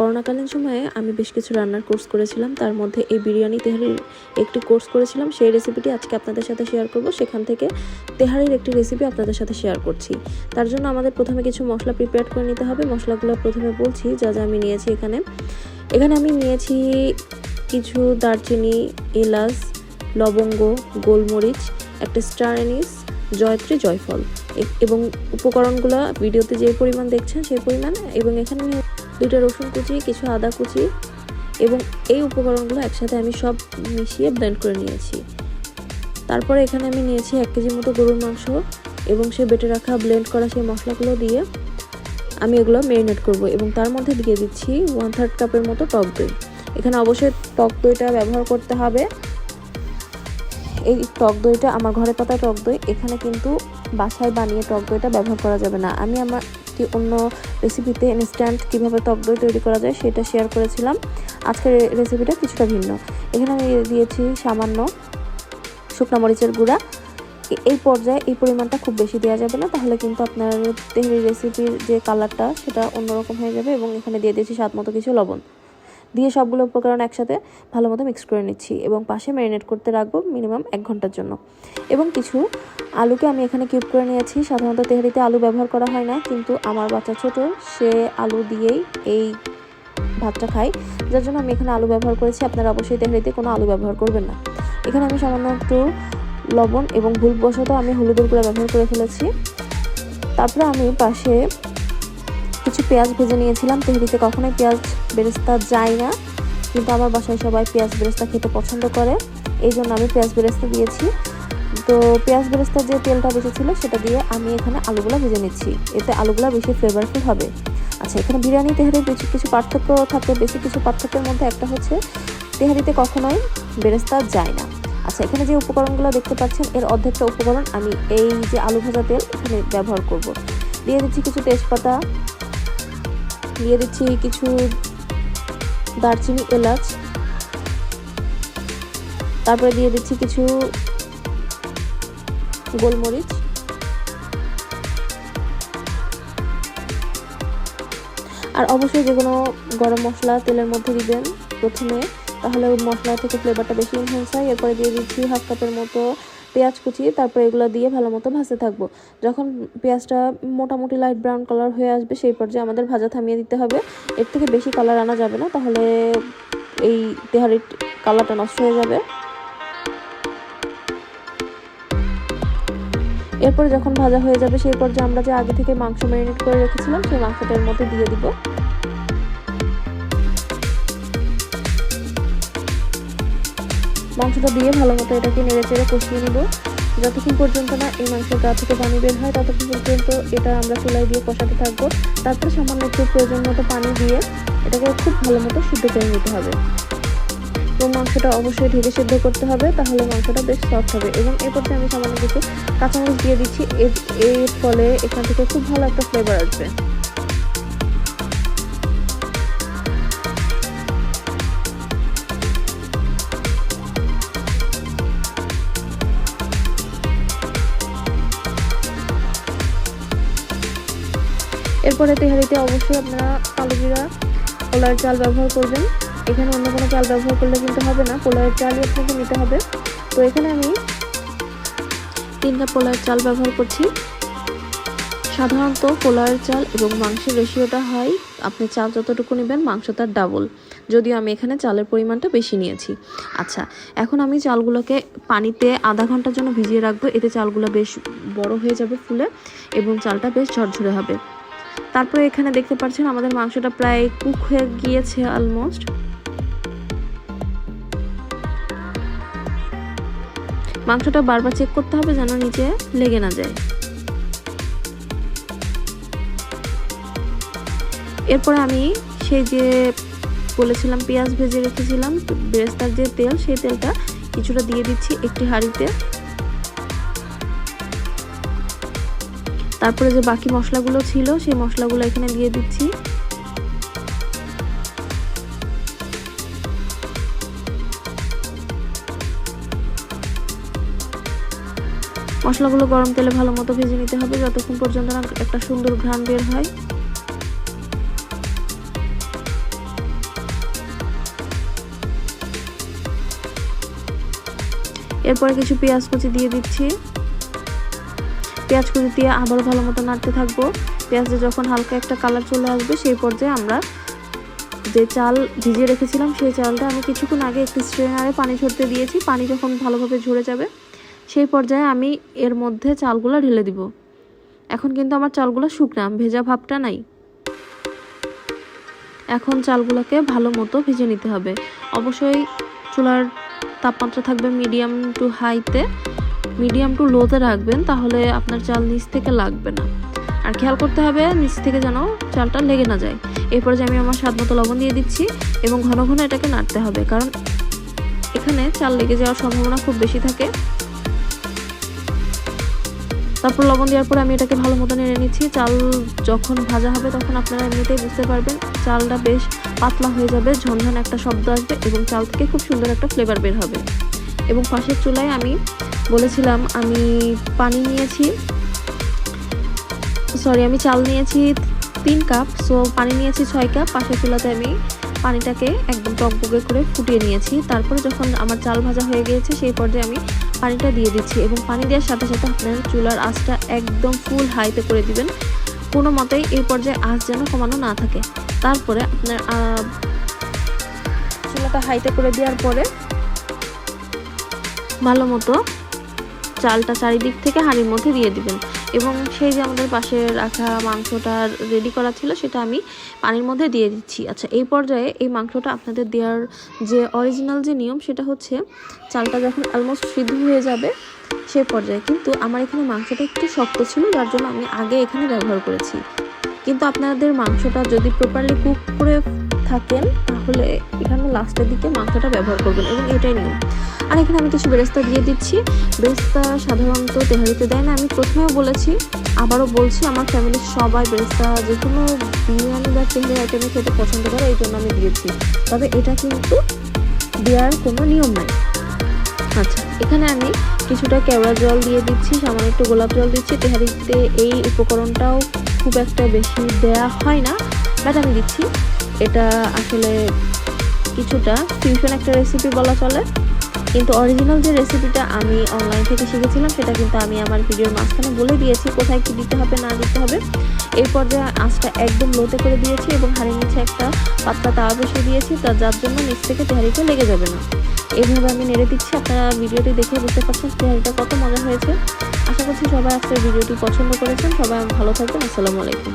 করোনাকালীন সময়ে আমি বেশ কিছু রান্নার কোর্স করেছিলাম। তার মধ্যে এই বিরিয়ানি, তেহারির একটি কোর্স করেছিলাম। সেই রেসিপিটি আজকে আপনাদের সাথে শেয়ার করব। সেখান থেকে তেহারির একটি রেসিপি আপনাদের সাথে শেয়ার করছি। তার জন্য আমাদের প্রথমে কিছু মশলা প্রিপেয়ার করে নিতে হবে। মশলাগুলো প্রথমে বলছি, যা যা আমি নিয়েছি এখানে। এখানে আমি নিয়েছি কিছু দারচিনি, এলাচ, লবঙ্গ, গোলমরিচ, একটা স্টার এনিস জয়ত্রী, জয়ফল। এবং উপকরণগুলো, ভিডিওতে যে পরিমাণ দেখছেন সেই পরিমাণ, এবং এখানে দুটো রসুন কুচি, কিছু আদা কুচি এবং এই উপকরণগুলো একসাথে আমি সব মিশিয়ে ব্লেন্ড করে নিয়েছি। তারপরে এখানে আমি নিয়েছি এক কেজির মতো গরুর মাংস এবং সে বেটে রাখা ব্লেন্ড করা সেই মশলাগুলো দিয়ে আমি এগুলো ম্যারিনেট করব এবং তার মধ্যে দিয়ে দিচ্ছি ওয়ান থার্ড কাপের মতো টক দই। এখানে অবশ্যই টক দইটা ব্যবহার করতে হবে। এই টক দইটা, আমার ঘরে পাতা টক দই, এখানে কিন্তু বাসায় বানিয়ে টক দইটা ব্যবহার করা যাবে না। আমি আমার একটি অন্য রেসিপিতে ইনস্ট্যান্ট কীভাবে টক দই তৈরি করা যায় সেটা শেয়ার করেছিলাম। আজকের রেসিপিটা কিছুটা ভিন্ন। এখানে আমি দিয়েছি সামান্য শুকনো মরিচের গুঁড়া। এই পর্যায়ে এই পরিমাণটা খুব বেশি দেওয়া যাবে না, তাহলে কিন্তু আপনার তেহরি রেসিপির যে কালারটা সেটা অন্যরকম হয়ে যাবে এবং এখানে দিয়ে দিয়েছি স্বাদ মতো কিছু লবণ। দিয়ে সবগুলো উপকরণ একসাথে ভালো মতো মিক্স করে নিচ্ছি এবং পাশে ম্যারিনেট করতে রাখব মিনিমাম এক ঘণ্টার জন্য। এবং কিছু আলুকে আমি এখানে কিউব করে নিয়েছি। সাধারণত তেহারিতে আলু ব্যবহার করা হয় না, কিন্তু আমার বাচ্চা ছোট, সে আলু দিয়েই এই ভাতটা খায়। যার জন্য আমি এখানে আলু ব্যবহার করেছি। আপনারা অবশ্যই তেহারিতে কোনো আলু ব্যবহার করবেন না। এখানে আমি সামান্য একটু লবণ এবং ভুলবশত আমি হলুদের গুঁড়া ব্যবহার করে ফেলেছি। তারপরে আমি পাশে কিছু পেঁয়াজ ভেজে নিয়েছিলাম। তেহরিতে কখনোই পেঁয়াজ বেরেস্তা যায় না। কিন্তু আমার বাসায় সবাই পেঁয়াজ বেরেস্তা খেতে পছন্দ করে। এই জন্য আমি পেঁয়াজ বেরেস্তা দিয়েছি। তো পেঁয়াজ বেরেস্তার যে তেলটা বেঁচেছিল, সেটা দিয়ে আমি এখানে আলুগুলো ভেজে নিচ্ছি। এতে আলুগুলো বেশি ফ্লেভারফুল হবে। আচ্ছা এখানে বিরিয়ানি, তেহারির বেশি কিছু পার্থক্য থাকে বেশি কিছু পার্থক্যের মধ্যে একটা হচ্ছে, তেহারিতে কখনোই বেরেস্তা যায় না। আচ্ছা এখানে যে উপকরণগুলো দেখতে পাচ্ছেন, এর অর্ধেকটা উপকরণ আমি এই যে আলু ভাজা তেল এখানে ব্যবহার করব। দিয়ে দিচ্ছি কিছু তেজপাতা দিয়ে দিচ্ছি কিছু দারচিনি এলাচ। তারপরে দিয়ে দিচ্ছি কিছু গোলমরিচ। আর অবশ্যই যে কোনো গরম মশলা তেলের মধ্যে দিবেন প্রথমে, তাহলে ওই মশলা থেকে ফ্লেভারটা বেশি ইনহেন্স হয়। এরপরে দিয়ে দিচ্ছি হাফ কাপের মতো পেঁয়াজ কুচিয়ে তারপরে এগুলো দিয়ে ভালো মতো ভাজতে থাকব। যখন পেঁয়াজটা মোটামুটি লাইট ব্রাউন কালার হয়ে আসবে, সেই পর্যায়ে আমাদের ভাজা থামিয়ে দিতে হবে। এর থেকে বেশি কালার আনা যাবে না, তাহলে এই তেহারির কালারটা নষ্ট হয়ে যাবে। এরপরে যখন ভাজা হয়ে যাবে, সেই পর্যায়ে আমরা যে আগে থেকে মাংস ম্যারিনেট করে রেখেছিলাম, সেই মাংসটা এর মধ্যে দিয়ে দিব। মাংসটা দিয়ে ভালো মতো এটাকে নেড়ে চেড়ে কষিয়ে নেব। যতক্ষণ পর্যন্ত না এই মাংসের গা থেকে পানি বের হয়, ততক্ষণ পর্যন্ত এটা আমরা চুলায় দিয়ে কষাতে থাকব। তারপরে সামান্য একটু প্রয়োজন মতো পানি দিয়ে এটাকে খুব ভালো মতো সিদ্ধ করে নিতে হবে। তো মাংসটা অবশ্যই ঢেকে সিদ্ধ করতে হবে, তাহলে মাংসটা বেশ সফট হবে। এবং এরপরে আমি সামান্য কিছু কাঁচামরিচ দিয়ে দিচ্ছি। এর- এর ফলে এখান থেকে খুব ভালো একটা ফ্লেভার আসবে। এরপরে তেহারিতে অবশ্যই আপনারা কালো জিরা পোলার চাল ব্যবহার করবেন। এখানে অন্য কোনো চাল ব্যবহার করলে কিন্তু হবে না পোলার চালই আপনাকে নিতে হবে। তো এখানে আমি তিনটা পোলার চাল ব্যবহার করছি। সাধারণত পোলার চাল এবং মাংসের রেশিওটা হয়, আপনি চাল যতটুকু নেবেন, মাংস তার ডাবল। যদিও আমি এখানে চালের পরিমাণটা বেশি নিয়েছি। আচ্ছা এখন আমি চালগুলোকে পানিতে আধা ঘণ্টার জন্য ভিজিয়ে রাখব। এতে চালগুলো বেশ বড় হয়ে যাবে ফুলে এবং চালটা বেশ ঝরঝরে হবে। তারপরে এখানে দেখতে পাচ্ছেন আমাদের মাংসটা প্রায় কুক হয়ে গিয়েছে অলমোস্ট মাংসটা বারবার চেক করতে হবে যেন নিচে লেগে না যায়। এরপরে আমি সেই যে বলেছিলাম পেঁয়াজ ভেজে রেখেছিলাম, বেরেস্তার যে তেল, সেই তেলটা কিছুটা দিয়ে দিচ্ছি একটি হাঁড়িতে। তারপরে যে বাকি মশলাগুলো ছিল, সেই মশলাগুলো এখানে দিয়ে দিচ্ছি। মশলাগুলো গরম তেলে ভালো মতো ভেজে নিতে হবে, যতক্ষণ পর্যন্ত না একটা সুন্দর ঘ্রাণ বের হয়। এরপরে কিছু পেঁয়াজ কুচি দিয়ে দিচ্ছি। পেঁয়াজ কুচি দিয়ে আবারও ভালো মতো নাড়তে থাকব। পেঁয়াজে যখন হালকা একটা কালার চলে আসবে, সেই পর্যায়ে আমরা যে চাল ভিজিয়ে রেখেছিলাম, সেই চালটা আমি কিছুক্ষণ আগে একটি স্ট্রেনারে পানি ঝরতে দিয়েছি। পানি যখন ভালোভাবে ঝরে যাবে, সেই পর্যায়ে আমি এর মধ্যে চালগুলো ঢেলে দিব। এখন কিন্তু আমার চালগুলো শুকনা, ভেজা ভাবটা নাই। এখন চালগুলোকে ভালো মতো ভেজে নিতে হবে। অবশ্যই চুলার তাপমাত্রা থাকবে মিডিয়াম টু হাইতে। মিডিয়াম টু লোতে রাখবেন, তাহলে আপনার চাল নিচ থেকে লাগবে না। আর খেয়াল করতে হবে, নিচ থেকে যেন চালটা লেগে না যায়। এরপর যে আমি আমার স্বাদ মতো লবণ দিয়ে দিচ্ছি এবং ঘন ঘন এটাকে নাড়তে হবে, কারণ এখানে চাল লেগে যাওয়ার সম্ভাবনা খুব বেশি থাকে। তারপর লবণ দেওয়ার পরে আমি এটাকে ভালো মতো নেড়ে নিচ্ছি। চাল যখন ভাজা হবে তখন আপনারা এমনিতেই বুঝতে পারবেন, চালটা বেশ পাতলা হয়ে যাবে, ঝনঝন একটা শব্দ আসবে এবং চাল থেকে খুব সুন্দর একটা ফ্লেভার বের হবে। এবং পাশের চুলায় আমি বলেছিলাম, আমি পানি নিয়েছি। সরি আমি চাল নিয়েছি তিন কাপ সো পানি নিয়েছি ছয় কাপ। পাশের চুলাতে আমি পানিটাকে একদম টকবগে করে ফুটিয়ে নিয়েছি। তারপরে যখন আমার চাল ভাজা হয়ে গিয়েছে, সেই পর্যায়ে আমি পানিটা দিয়ে দিচ্ছি এবং পানি দেওয়ার সাথে সাথে আপনার চুলার আঁচটা একদম ফুল হাইতে করে দিবেন। কোনো মতেই এই পর্যায়ে আঁচ যেন কমানো না থাকে। তারপরে আপনার চুলাটা হাইতে করে দেওয়ার পরে ভালো মতো চালটা চারিদিক থেকে হাঁড়ির মধ্যে দিয়ে দিবেন। এবং সেই যে আমাদের পাশে রাখা মাংসটা রেডি করা ছিল, সেটা আমি পানির মধ্যে দিয়ে দিচ্ছি। আচ্ছা এই পর্যায়ে এই মাংসটা আপনাদের দেওয়ার যে অরিজিনাল যে নিয়ম, সেটা হচ্ছে চালটা যখন অলমোস্ট সিদ্ধ হয়ে যাবে সেই পর্যায়ে। কিন্তু আমার এখানে মাংসটা একটু শক্ত ছিল, যার জন্য আমি আগে এখানে ব্যবহার করেছি। কিন্তু আপনাদের মাংসটা যদি প্রপারলি কুক করে থাকেন তাহলে এখানে লাস্টের দিকে মাংসটা ব্যবহার করবেন এবং এটাই নিয়ম আর এখানে আমি কিছু বেরেস্তা দিয়ে দিচ্ছি। বেরেস্তা সাধারণত তেহারিতে দেয় না। আমি প্রথমেও বলেছি, আবারও বলছি, আমার ফ্যামিলির সবাই বেরেস্তা, যে কোনো বিরিয়ানি বা তেহারি আইটেমে খেতে পছন্দ করে, এই জন্য আমি দিয়েছি। তবে এটা কিন্তু দেওয়ার কোনো নিয়ম নাই। আচ্ছা এখানে আমি কিছুটা কেওড়া জল দিয়ে দিচ্ছি, সামান্য একটু গোলাপ জল দিচ্ছি। তেহারিতে এই উপকরণটাও খুব একটা বেশি দেয়া হয় না বাট আমি দিচ্ছি এটা আসলে কিছুটা ফিউশন একটা রেসিপি বলা চলে। কিন্তু অরিজিনাল যে রেসিপিটা আমি অনলাইন থেকে শিখেছিলাম, সেটা কিন্তু আমি আমার ভিডিওর মাঝখানে বলে দিয়েছি কোথায় কী দিতে হবে, না দিতে হবে। এই পর্যায়ে আঁচটা একদম লোতে করে দিয়েছি এবং হাড়ির নিচে একটা পাতলা তাওয়া বসিয়ে দিয়েছি, তা যার জন্য নিচ থেকে তেহারিটা লেগে যাবে না। এইভাবে আমি নেড়ে দিচ্ছি, আপনারা ভিডিওটি দেখে বুঝতে পারছেন তেহারিটা কত মজা হয়েছে। আশা করছি সবাই আজকের ভিডিওটি পছন্দ করেছেন। সবাই ভালো থাকবেন, আসসালামু আলাইকুম।